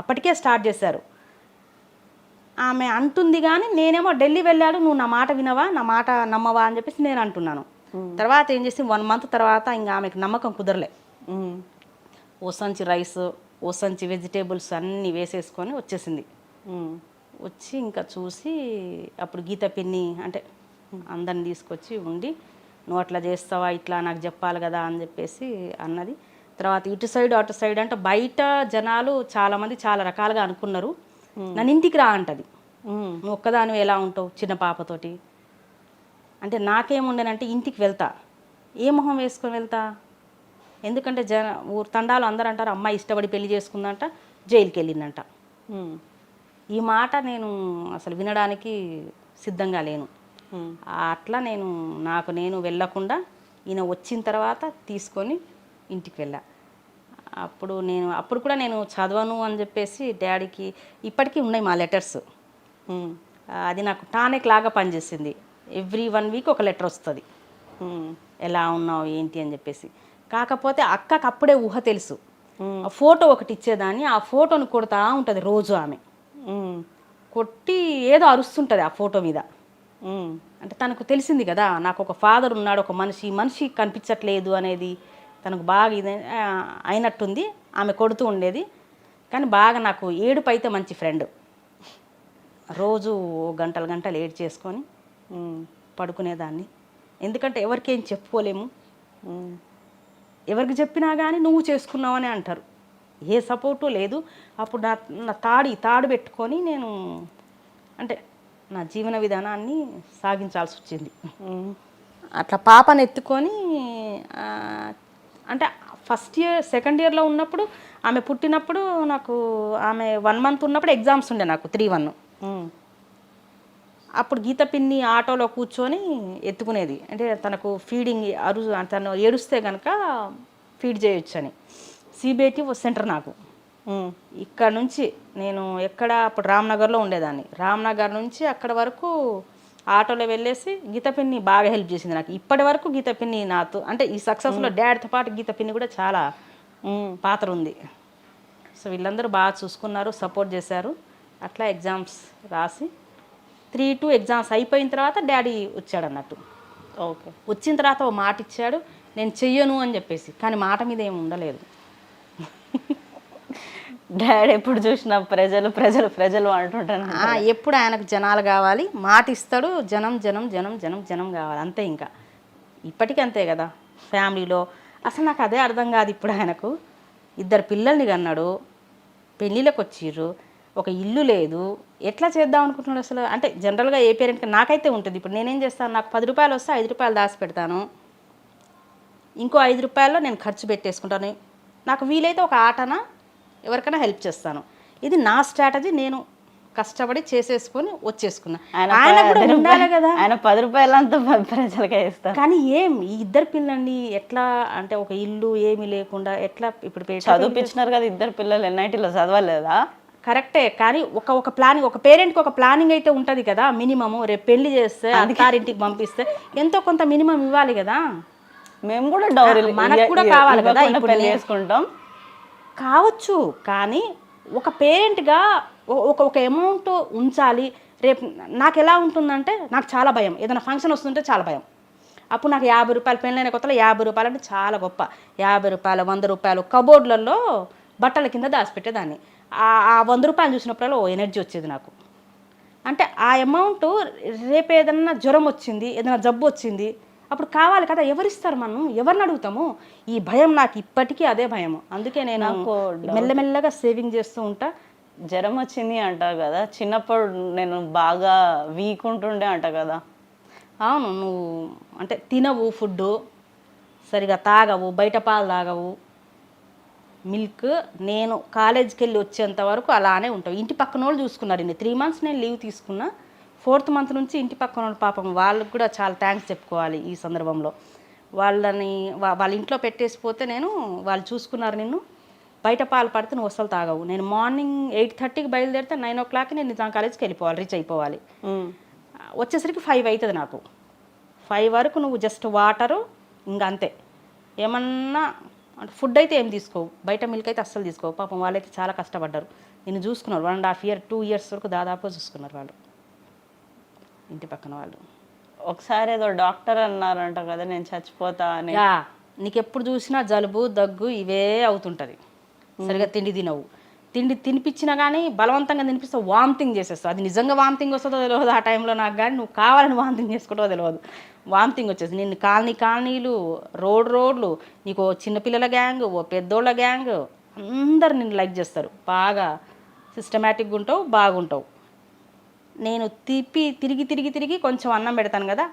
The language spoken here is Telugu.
అప్పటికే స్టార్ట్ చేశారు. ఆమె అంటుంది కానీ నేనేమో ఢిల్లీ వెళ్ళాడు నువ్వు నా మాట వినవా నా మాట నమ్మవా అని చెప్పేసి నేను అంటున్నాను. తర్వాత ఏం చేసి వన్ మంత్ తర్వాత ఇంకా ఆమెకు నమ్మకం కుదరలే. ఓసంచి రైస్ ఓసంచి వెజిటేబుల్స్ అన్నీ వేసేసుకొని వచ్చేసింది. వచ్చి ఇంకా చూసి అప్పుడు గీత పిన్ని అంటే అందరిని తీసుకొచ్చి ఉండి నువ్వు అట్లా చేస్తావా ఇట్లా నాకు చెప్పాలి కదా అని చెప్పేసి అన్నది. తర్వాత ఇటు సైడ్ అటు సైడ్ అంటే బయట జనాలు చాలామంది చాలా రకాలుగా అనుకున్నారు. నన్ను ఇంటికి రా అంటది. నువ్వు ఒక్కదానివి ఎలా ఉంటావు చిన్న పాపతోటి? అంటే నాకేముండేనంటే ఇంటికి వెళ్తా. ఏ మొహం వేసుకొని వెళ్తా? ఎందుకంటే జన ఊరు తండాలు అందరూ అంటారు అమ్మాయి ఇష్టపడి పెళ్ళి చేసుకుందంట జైలుకి వెళ్ళిందంట. ఈ మాట నేను అసలు వినడానికి సిద్ధంగా లేను. అట్లా నేను నాకు నేను వెళ్ళకుండా ఈయన వచ్చిన తర్వాత తీసుకొని ఇంటికి వెళ్ళా అప్పుడు నేను అప్పుడు కూడా నేను చదవను అని చెప్పేసి డాడీకి ఇప్పటికీ ఉన్నాయి మా లెటర్స్. అది నాకు టానిక్ లాగా పనిచేసింది ఎవ్రీ వన్ వీక్ ఒక లెటర్ వస్తుంది. ఎలా ఉన్నావు ఏంటి అని చెప్పేసి కాకపోతే అక్కకు అప్పుడే ఊహ తెలుసు. ఆ ఫోటో ఒకటి ఇచ్చేదాన్ని ఆ ఫోటోని కొడతా ఉంటుంది రోజు ఆమె. కొట్టి ఏదో అరుస్తుంటుంది ఆ ఫోటో మీద. అంటే తనకు తెలిసింది కదా నాకు ఒక ఫాదర్ ఉన్నాడు ఒక మనిషి మనిషి కనిపించట్లేదు అనేది తనకు బాగా ఇది అయినట్టుంది ఆమె కొడుతూ ఉండేది. కానీ బాగా నాకు ఏడుపు అయితే మంచి ఫ్రెండ్ రోజు గంటలు గంటలు ఏడు చేసుకొని పడుకునేదాన్ని. ఎందుకంటే ఎవరికేం చెప్పుకోలేము. ఎవరికి చెప్పినా కానీ నువ్వు చేసుకున్నావని అంటారు. ఏ సపోర్టు లేదు. అప్పుడు నా నా తాడు తాడు పెట్టుకొని నేను అంటే నా జీవన విధానాన్ని సాగించాల్సి వచ్చింది. అట్లా పాపను ఎత్తుకొని అంటే ఫస్ట్ ఇయర్ సెకండ్ ఇయర్లో ఉన్నప్పుడు ఆమె పుట్టినప్పుడు నాకు ఆమె వన్ మంత్ ఉన్నప్పుడు ఎగ్జామ్స్ ఉండే నాకు త్రీ వన్ అప్పుడు గీత పిన్ని ఆటోలో కూర్చొని ఎత్తుకునేది. అంటే తనకు ఫీడింగ్ అరు తను ఏడుస్తే కనుక ఫీడ్ చేయొచ్చని. సిబిఐటి సెంటర్ నాకు. ఇక్కడ నుంచి నేను ఎక్కడ అప్పుడు రామ్నగర్లో ఉండేదాన్ని. రామ్నగర్ నుంచి అక్కడ వరకు ఆటోలో వెళ్ళేసి గీత పిన్ని బాగా హెల్ప్ చేసింది నాకు. ఇప్పటి వరకు గీత పిన్ని నాతో అంటే ఈ సక్సెస్లో డాడ్తో పాటు గీత పిన్ని కూడా చాలా. పాత్ర ఉంది. సో వీళ్ళందరూ బాగా చూసుకున్నారు సపోర్ట్ చేశారు. అట్లా ఎగ్జామ్స్ రాసి త్రీ టూ ఎగ్జామ్స్ అయిపోయిన తర్వాత డాడీ వచ్చాడు అన్నట్టు. ఓకే. వచ్చిన తర్వాత ఓ మాట ఇచ్చాడు నేను చెయ్యను అని చెప్పేసి. కానీ మాట మీద ఏమి ఉండలేదు. డాడీ ఎప్పుడు చూసినా ప్రజలు ప్రజలు ప్రజలు అంటుంటాను ఎప్పుడు ఆయనకు జనాలు కావాలి మాట ఇస్తాడు జనం జనం జనం జనం జనం కావాలి అంతే ఇంకా. ఇప్పటికీ అంతే కదా ఫ్యామిలీలో. అసలు నాకు అదే అర్థం కాదు ఇప్పుడు ఆయనకు. ఇద్దరు పిల్లల్ని కన్నాడు పెళ్ళిళ్ళకి వచ్చిర్రు ఒక ఇల్లు లేదు. ఎట్లా చేద్దాం అనుకుంటున్నాడు అసలు? అంటే జనరల్గా ఏ పేరెంట్కి నాకైతే ఉంటుంది. ఇప్పుడు నేనేం చేస్తాను? నాకు పది రూపాయలు వస్తే ఐదు రూపాయలు దాచి పెడతాను. ఇంకో ఐదు రూపాయల్లో నేను ఖర్చు పెట్టేసుకుంటాను. నాకు వీలైతే ఒక ఆటన? ఎవరికైనా హెల్ప్ చేస్తాను. ఇది నా స్ట్రాటజీ నేను కష్టపడి చేసేసుకొని వచ్చేసుకున్నా. ఆయన కూడా ఉండాలి కదా. ఆయన పది రూపాయలంతా ప్రజలకే ఇస్తారు. కానీ ఏం? ఈ ఇద్దరు పిల్లల్ని ఎట్లా అంటే ఒక ఇల్లు ఏమీ లేకుండా ఎట్లా ఇప్పుడు చదివిపించినారు కదా ఇద్దరు పిల్లలు ఎన్ఐటీలో చదవలేదా? కరెక్టే కానీ ఒక ఒక ప్లానింగ్ ఒక పేరెంట్కి ఒక ప్లానింగ్ అయితే ఉంటుంది కదా మినిమము. రేపు పెళ్ళి చేస్తే అత్తారింటికి పంపిస్తే ఎంతో కొంత మినిమం ఇవ్వాలి కదా? మేము కూడా డౌరీ మనకు కూడా కావాలి కదా ఇప్పుడు చేసుకుంటాం. కావచ్చు కానీ ఒక పేరెంట్గా ఒక ఒక అమౌంట్ ఉంచాలి రేపు నాకు ఎలా ఉంటుందంటే నాకు చాలా భయం. ఏదైనా ఫంక్షన్ వస్తుంటే చాలా భయం. అప్పుడు నాకు యాభై రూపాయలు పెళ్ళైన కొత్తలో యాభై రూపాయలు అంటే చాలా గొప్ప. యాభై రూపాయలు వంద రూపాయలు కబోర్డ్లలో బట్టల కింద దాచిపెట్టేదాన్ని. ఆ ఆ వంద రూపాయలు చూసినప్పుడల్లా ఓ ఎనర్జీ వచ్చేది నాకు. అంటే ఆ అమౌంట్ రేపు ఏదన్నా జ్వరం వచ్చింది ఏదైనా జబ్బు వచ్చింది అప్పుడు కావాలి కదా ఎవరిస్తారు మనం? ఎవరిని అడుగుతాము? ఈ భయం నాకు ఇప్పటికీ అదే భయం. అందుకే నేను మెల్లమెల్లగా సేవింగ్ చేస్తూ ఉంటా. జ్వరం వచ్చింది అంటారు కదా చిన్నప్పుడు నేను బాగా వీక్ ఉంటుండే అంట కదా. అవును నువ్వు అంటే తినవు ఫుడ్ సరిగా తాగవు బయట పాలు తాగవు. మిల్క్ నేను కాలేజీకి వెళ్ళి వచ్చేంత వరకు అలానే ఉంటావు. ఇంటి పక్కన వాళ్ళు చూసుకున్నారు. ఇన్ని త్రీ మంత్స్ నేను లీవ్ తీసుకున్నా. ఫోర్త్ మంత్ నుంచి ఇంటి పక్కన వాళ్ళు పాపం వాళ్ళకి కూడా చాలా థ్యాంక్స్ చెప్పుకోవాలి ఈ సందర్భంలో. వాళ్ళని వాళ్ళ ఇంట్లో పెట్టేసి పోతే నేను వాళ్ళు చూసుకున్నారు నిన్ను బయట పాలు పడితే నువ్వు అసలు తాగవు. నేను మార్నింగ్ ఎయిట్ థర్టీకి బయలుదేరితే నైన్ ఓ క్లాక్కి నేను నిజాం కాలేజ్కి వెళ్ళిపోవాలి రీచ్ అయిపోవాలి. వచ్చేసరికి ఫైవ్ అవుతుంది నాకు. ఫైవ్ వరకు నువ్వు జస్ట్ వాటరు ఇంకా అంతే. ఏమన్నా అంటే ఫుడ్ అయితే ఏం తీసుకోవు. బయట మిల్క్ అయితే అస్సలు తీసుకోవు. పాపం వాళ్ళైతే చాలా కష్టపడ్డారు. నిన్ను చూసుకున్నారు. One and half year two years వరకు దాదాపు చూసుకున్నారు వాళ్ళు. ఇంటి పక్కన వాళ్ళు. ఒకసారి ఏదో డాక్టర్ అన్నారంట కదా నేను చచ్చిపోతా అని. నీకు ఎప్పుడు చూసినా జలుబు దగ్గు ఇవే అవుతుంటుంది. సరిగా తిండి తినవు. తిండి తినిపించినా కానీ బలవంతంగా తినిపిస్తే వామిటింగ్ చేసేస్తావు. అది నిజంగా వామిటింగ్ వస్తుందో తెలియదు ఆ టైంలో నాకు కానీ నువ్వు కావాలని వామిటింగ్ చేసుకుంటావో తెలియదు వామిటింగ్ వచ్చేసి నిన్ను కాలనీ కాలనీలు రోడ్ రోడ్లు నీకు ఓ చిన్నపిల్లల గ్యాంగ్ ఓ పెద్దోళ్ళ గ్యాంగ్ అందరు నిన్ను లైక్ చేస్తారు. బాగా సిస్టమేటిక్గా ఉంటావు బాగుంటావు. నేను తిప్పి తిరిగి తిరిగి తిరిగి కొంచెం అన్నం పెడతాను కదా